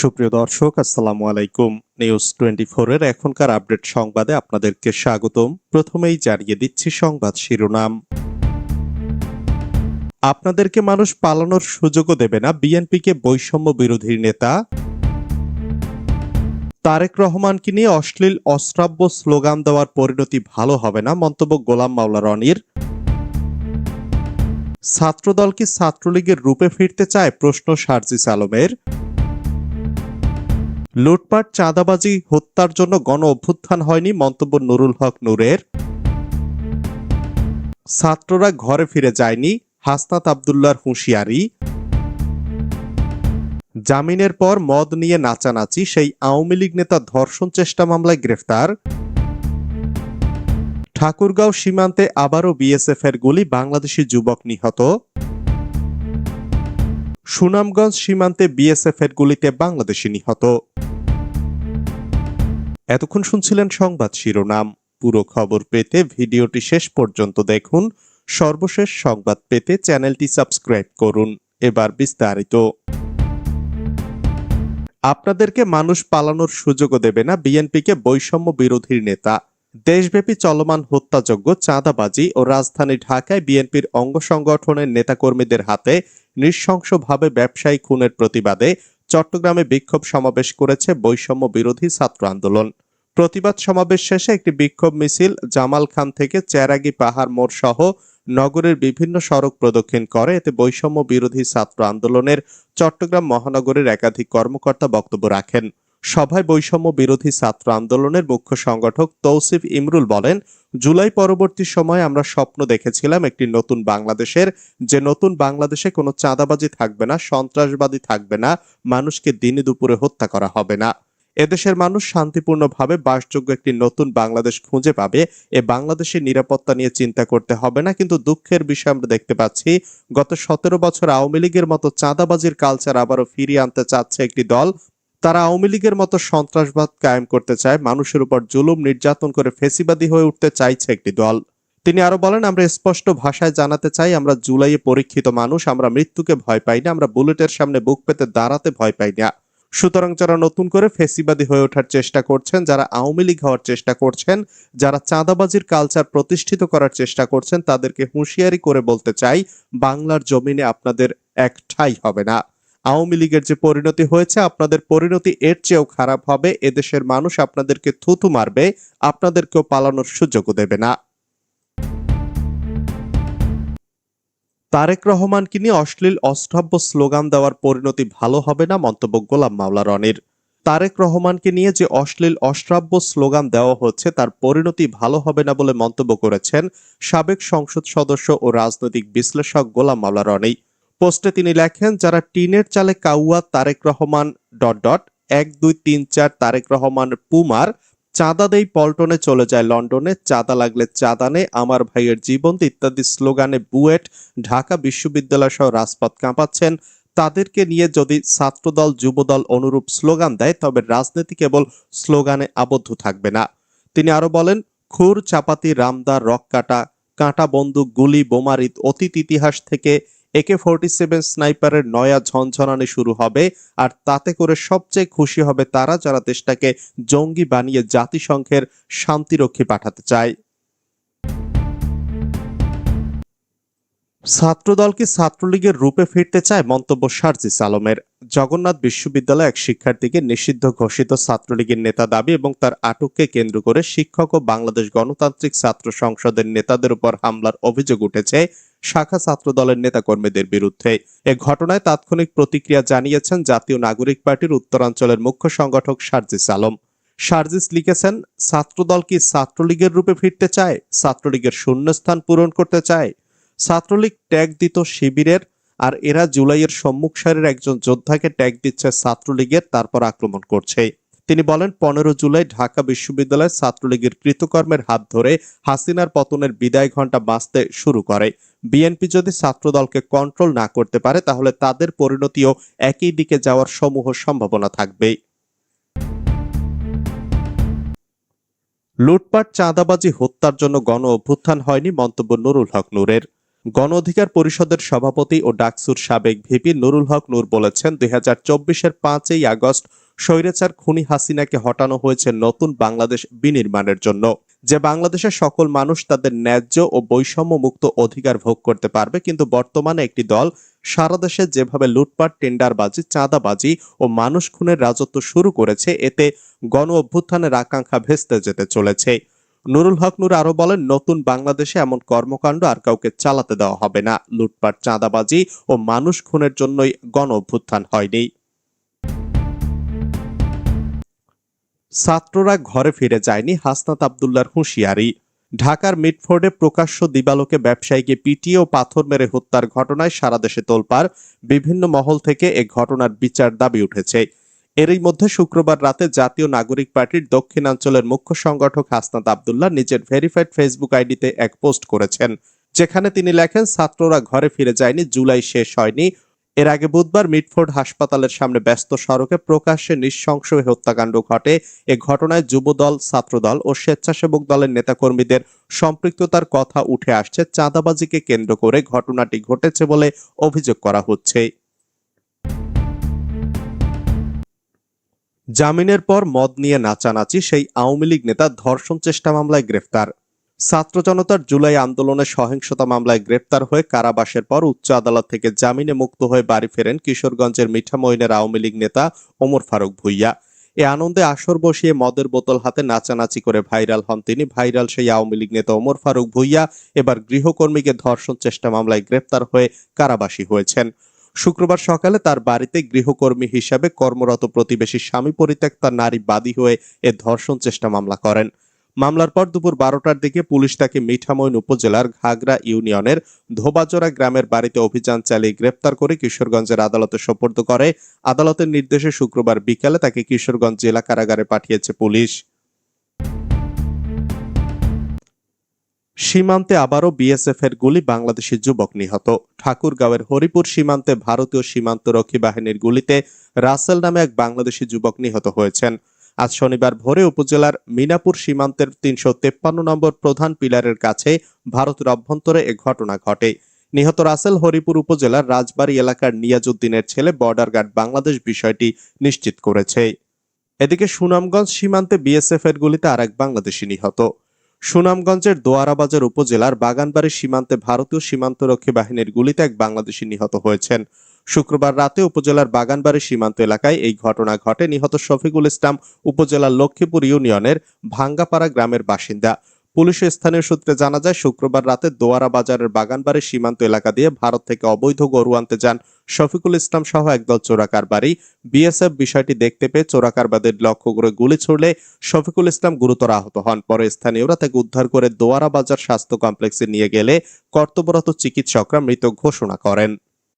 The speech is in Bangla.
সুপ্রিয় দর্শক, আসসালামু আলাইকুম। নিউজ টোয়েন্টি এর এখনকার আপডেট সংবাদে আপনাদেরকে স্বাগতম। প্রথমেই জানিয়ে দিচ্ছি সংবাদ শিরোনাম। আপনাদেরকে মানুষ পালানোর সুযোগও দেবে না বিএনপিকে বৈষম্য বিরোধী নেতা। তারেক রহমানকে নিয়ে অশ্লীল, অশ্রাব্য স্লোগান দেওয়ার পরিণতি ভালো হবে না মন্তব্য গোলাম মাওলা রনির। ছাত্রদল কি ছাত্রলীগের রূপে ফিরতে চায় প্রশ্ন সার্জিস আলমের। লুটপাট, চাঁদাবাজি, হত্যার জন্য গণ অভ্যুত্থান হয়নি মন্তব্য নুরুল হক নূরের। ছাত্ররা ঘরে ফিরে যায়নি হাসনাত আবদুল্লার হুঁশিয়ারি। জামিনের পর মদ নিয়ে নাচানাচি সেই আওয়ামী লীগ নেতা ধর্ষণ চেষ্টা মামলায় গ্রেফতার। ঠাকুরগাঁও সীমান্তে আবারও বিএসএফ এর গুলি বাংলাদেশি যুবক নিহত। সুনামগঞ্জ সীমান্তে বিএসএফ এর গুলিতে বাংলাদেশি নিহত। এতক্ষণ শুনছিলেন সংবাদ শিরোনাম। পুরো খবর পেতে ভিডিওটি শেষ পর্যন্ত দেখুন। সর্বশেষ সংবাদ পেতে চ্যানেলটি সাবস্ক্রাইব করুন। এবার বিস্তারিত। আপনাদেরকে মানুষ পালানোর সুযোগও দেবে না বিএনপিকে বৈষম্য বিরোধীর নেতা। দেশব্যাপী চলমান হত্যাযজ্ঞ, চাঁদাবাজি ও রাজধানী ঢাকায় বিএনপির অঙ্গ সংগঠনের নেতাকর্মীদের হাতে নৃশংসভাবে ব্যবসায়ী খুনের প্রতিবাদে চট্টগ্রামে বিক্ষোভ সমাবেশ করেছে বৈষম্য বিরোধী ছাত্র আন্দোলন। প্রতিবাদ সমাবেশ শেষে একটি বিক্ষোভ মিছিল জামাল খান থেকে চেরাগি পাহাড় মোড় সহ নগরের বিভিন্ন সড়ক প্রদক্ষিণ করে। এতে বৈষম্য বিরোধী ছাত্র আন্দোলনের চট্টগ্রাম মহানগরের একাধিক কর্মকর্তা বক্তব্য রাখেন। সভায় বৈষম্য বিরোধী ছাত্র আন্দোলনের মুখ্য সংগঠক তৌসিফ ইমরুল বলেন, জুলাই পরবর্তী সময়ে আমরা স্বপ্ন দেখেছিলাম একটি নতুন বাংলাদেশের, যে নতুন বাংলাদেশে কোনো চাঁদাবাজি থাকবে না, সন্ত্রাসবাদী থাকবে না, মানুষকে দিনে দুপুরে হত্যা করা হবে না। এদেশের মানুষ শান্তিপূর্ণভাবে বাসযোগ্য একটি নতুন বাংলাদেশ খুঁজে পাবে, এ বাংলাদেশের নিরাপত্তা নিয়ে চিন্তা করতে হবে না, কিন্তু দুঃখের বিষয় আমরা দেখতে পাচ্ছি, গত সতেরো বছর আওয়ামী লীগের মতো চাঁদাবাজির কালচার আবারও ফিরিয়ে আনতে চাচ্ছে একটি দল তারা আওয়ামী লীগের মতো সন্ত্রাসবাদ কায়েম করতে চায়, মানুষের উপর জুলুম, নির্যাতন করে ফেসিবাদী হয়ে উঠতে চাইছে একটি দল। তিনি আরও বলেন, আমরা স্পষ্ট ভাষায় জানাতে চাই, আমরা জুলাইয়ে পরীক্ষিত মানুষ, আমরা মৃত্যুকে ভয় পাই না, আমরা বুলেটের সামনে বুক পেতে দাঁড়াতে ভয় পাই না। সুতরাং যারা নতুন করে ফেসিবাদী হয়ে ওঠার চেষ্টা করছেন, যারা আওয়ামী লীগ হওয়ার চেষ্টা করছেন, যারা চাঁদাবাজির কালচার প্রতিষ্ঠিত করার চেষ্টা করছেন, তাদেরকে হুঁশিয়ারি করে বলতে চাই, বাংলার জমিনে আপনাদের এক ঠাই হবে না। আওয়ামী লীগের যে পরিণতি হয়েছে, আপনাদের পরিণতি এর চেয়েও খারাপ হবে। এদেশের মানুষ আপনাদেরকে থুতু মারবে, আপনাদেরকেও পালানোর সুযোগও দেবে না। তারেক রহমানকে নিয়ে অশ্লীল অষ্টভ্য স্লোগান দেওয়ার পরিণতি ভালো হবে না মন্তব্য গোলাম মাওলা রনির। তারেক রহমানকে নিয়ে যে অশ্লীল অশ্রাব্য স্লোগান দেওয়া হচ্ছে, তার পরিণতি ভালো হবে না বলে মন্তব্য করেছেন সাবেক সংসদ সদস্য ও রাজনৈতিক বিশ্লেষক গোলাম মাওলা রনি। পোস্টে তিনি লেখেন, যারা টিনের চালে কাউয়া, তারেক রহমান, ডট ডট, এক, দুই, তিন, চার, তারেক রহমান, পুমার, চাঁদা দেই পল্টনে চলে যায় লন্ডনে, চাঁদা লাগলে চাঁদা নে, আমার ভাইয়ের জীবন ইত্যাদি স্লোগানে বুয়েট, ঢাকা বিশ্ববিদ্যালয় সহ রাজপথ কাঁপাচ্ছেন। তাদেরকে নিয়ে যদি ছাত্রদল, যুবদল অনুরূপ স্লোগান দেয়, তবে রাজনীতি কেবল স্লোগানে আবদ্ধ থাকবে না। তিনি আরও বলেন, খুর, চাপাতি, রামদা, রক কাটা, কাঁটা, বন্দুক, গুলি বোমারিত অতীত ইতিহাস থেকে একে ফোরটি সেভেন স্নাইপারের নয়া ঝনঝনানি শুরু হবে আর তাতে করে সবচেয়ে খুশি হবে তারা যারা দেশটাকে জঙ্গি বানিয়ে জাতিসংঘের শান্তিরক্ষী পাঠাতে চায়। ছাত্রদলকে ছাত্রলীগের রূপে ফিরতে চায় মন্তব্য সার্জিস আলমের। জগন্নাথ বিশ্ববিদ্যালয় এক শিক্ষার্থীকে নিষিদ্ধ ঘোষিত ছাত্রলীগের নেতা দাবি এবং তার আটককে কেন্দ্র করে শিক্ষক ও বাংলাদেশ গণতান্ত্রিক ছাত্র সংসদের নেতাদের উপর হামলার অভিযোগ উঠেছে শাখা ছাত্র দলের নেতাকর্মীদের বিরুদ্ধে। এ ঘটনায় তাৎক্ষণিক প্রতিক্রিয়া জানিয়েছেন জাতীয় নাগরিক পার্টির উত্তরাঞ্চলের মুখ্য সংগঠক সার্জিস আলম। সার্জিস লিখেছেন, ছাত্রদল কি ছাত্রলীগের রূপে ফিরতে চায়? ছাত্রলীগের শূন্যস্থান পূরণ করতে চায়? ছাত্রলীগ ট্যাগ দিত শিবিরের আর এরা জুলাইয়ের সম্মুখ সারির একজন যোদ্ধাকে ট্যাগ দিচ্ছে ছাত্রলীগের, তারপর আক্রমণ করছে। তিনি বলেন, পনেরো জুলাই ঢাকা বিশ্ববিদ্যালয় ছাত্রলীগের কৃতকর্মের হাত ধরে হাসিনার পতনের বিদায় ঘণ্টা বাঁচতে শুরু করে। বিএনপি যদি ছাত্রদলকে কন্ট্রোল না করতে পারে, তাহলে তাদের পরিণতিও একই দিকে যাওয়ার সমূহ সম্ভাবনা থাকবে লুটপাট, চাঁদাবাজি, হত্যার জন্য গণ অভ্যুত্থান হয়নি মন্তব্য নুরুল হক নূরের। গণ অধিকার পরিষদের সভাপতি ও ডাকসুর সাবেক ভিপি নুরুল হক নূর বলেছেন, দুই হাজার চব্বিশের পাঁচই আগস্ট স্বৈরাচার খুনি হাসিনাকে হটানো হয়েছে নতুন বাংলাদেশ বিনির্মাণের জন্য। যে বাংলাদেশের সকল মানুষ তাদের ন্যায্য ও বৈষম্য মুক্ত অধিকার ভোগ করতে পারবে, কিন্তু বর্তমানে একটি দল সারা দেশে যেভাবে লুটপাট, টেন্ডারবাজি, চাঁদাবাজি ও মানুষ খুনের রাজত্ব শুরু করেছে, এতে গণ অভ্যুত্থানের আকাঙ্ক্ষা ভেস্তে যেতে চলেছে। নুরুল হক নূর আরও বলেন, নতুন বাংলাদেশে এমন কর্মকাণ্ড আর কাউকে চালাতে দেওয়া হবে না। লুটপাট, চাঁদাবাজি ও মানুষ খুনের জন্যই গণ অভ্যুত্থান হয়নি। ছাত্ররা ঘরে ফিরে যায়নি হাসনাত আবদুল্লার হুঁশিয়ারি। ঢাকার মিটফোর্ডে প্রকাশ্য দিবালোকে ব্যবসায়ীকে পিটিয়ে ও পাথর মেরে হত্যার ঘটনায় সারা দেশে তোলপাড়। বিভিন্ন মহল থেকে এ ঘটনার বিচার দাবি উঠেছে। এরই মধ্যে শুক্রবার রাতে জাতীয় নাগরিক পার্টির দক্ষিণাঞ্চলের মুখ্য সংগঠক হাসনাত আবদুল্লাহ নিজের ভেরিফাইড ফেসবুক আইডিতে এক পোস্ট করেছেন, যেখানে তিনি লেখেন, ছাত্ররা ঘরে ফিরে যায়নি, জুলাই শেষ হয়নি। এর আগে বুধবার মিটফোর্ড হাসপাতালের সামনে ব্যস্ত সড়কে প্রকাশ্যে নৃশংস হত্যাকাণ্ড ঘটে। এ ঘটনায় যুবদল, ছাত্রদল ও স্বেচ্ছাসেবক দলের নেতাকর্মীদের সম্পৃক্ততার কথা উঠে আসছে। চাঁদাবাজিকে কেন্দ্র করে ঘটনাটি ঘটেছে বলে অভিযোগ করা হচ্ছে। জামিনের পর মদ নিয়ে নাচানাচি সেই আওয়ামী লীগ নেতা ধর্ষণ চেষ্টা মামলায় গ্রেফতার। ছাত্র জনতার জুলাই আন্দোলনে সহিংসতা মামলায় গ্রেপ্তার হয়ে কারাবাসের পর উচ্চ আদালত থেকে জামিনে মুক্ত হয়ে বাড়ি ফেরেন কিশোরগঞ্জের মিঠামইনের আওয়ামী লীগ নেতা ওমর ফারুক ভুইয়া। এ আনন্দে আসর বসিয়ে মদের বোতল হাতে নাচানাচি করে ভাইরাল হন তিনি। ভাইরাল সেই আওয়ামী লীগ নেতা ওমর ফারুক ভুইয়া এবার গৃহকর্মীকে ধর্ষণ চেষ্টা মামলায় গ্রেপ্তার হয়ে কারাবাসী হয়েছেন। শুক্রবার সকালে তার বাড়িতে গৃহকর্মী হিসাবে কর্মরত প্রতিবেশী স্বামী পরিত্যক্তা নারী বাদী হয়ে এ ধর্ষণ চেষ্টা মামলা করেন। মামলার পর দুপুর বারোটার দিকে পুলিশ তাকে মিঠামইন উপজেলার ঘাগরা ইউনিয়নের ধোবাজোড়া গ্রামের বাড়িতে অভিযান চালিয়ে গ্রেপ্তার করে কিশোরগঞ্জের আদালতে সোপর্দ করে। আদালতের নির্দেশে শুক্রবার বিকালে তাকে কিশোরগঞ্জ জেলা কারাগারে পাঠিয়েছে পুলিশ। সীমান্তে আবারও বিএসএফ এর গুলি বাংলাদেশি যুবক নিহত। ঠাকুরগাঁওয়ের হরিপুর সীমান্তে ভারতীয় সীমান্তরক্ষী বাহিনীর গুলিতে রাসেল নামে এক বাংলাদেশি যুবক নিহত হয়েছেন। আজ শনিবার ভোরে উপজেলার মিনাপুর সীমান্তের তিনশো তেপ্পান্ন নম্বর প্রধান পিলারের কাছে ভারতের অভ্যন্তরে এ ঘটনা ঘটে। নিহত রাসেল হরিপুর উপজেলার রাজবাড়ী এলাকার নিয়াজউদ্দিনের ছেলে বর্ডার গার্ড বাংলাদেশ বিষয়টি নিশ্চিত করেছে। এদিকে সুনামগঞ্জ সীমান্তে বিএসএফ এর গুলিতে আরেক বাংলাদেশি নিহত। সুনামগঞ্জের দোয়ারাবাজার উপজেলার বাগানবাড়ি সীমান্তে ভারতীয় সীমান্তরক্ষী বাহিনীর গুলিতে এক বাংলাদেশি নিহত হয়েছেন। শুক্রবার রাতে উপজেলার বাগানবাড়ি সীমান্ত এলাকায় এই ঘটনা ঘটে। নিহত শফিকুল ইসলাম উপজেলার লক্ষ্মীপুর ইউনিয়নের ভাঙ্গাপাড়া গ্রামের বাসিন্দা। পুলিশ স্থানীয় সূত্রে জানা যায়, শুক্রবার রাতে দোয়ারা বাজারের বাগানবাড়ি সীমান্ত এলাকা দিয়ে ভারত থেকে অবৈধ গরু আনতে যান শফিকুল ইসলাম সহ একদল চোরাকার বাড়ি বিএসএফ বিষয়টি দেখতে পেয়ে চোরাকারবাদের লক্ষ্য করে গুলি ছুড়লে শফিকুল ইসলাম গুরুতর আহত হন। পরে স্থানীয়রা তাকে উদ্ধার করে দোয়ারা বাজার স্বাস্থ্য কমপ্লেক্সে নিয়ে গেলে কর্তব্যরত চিকিৎসকরা মৃত ঘোষণা করেন।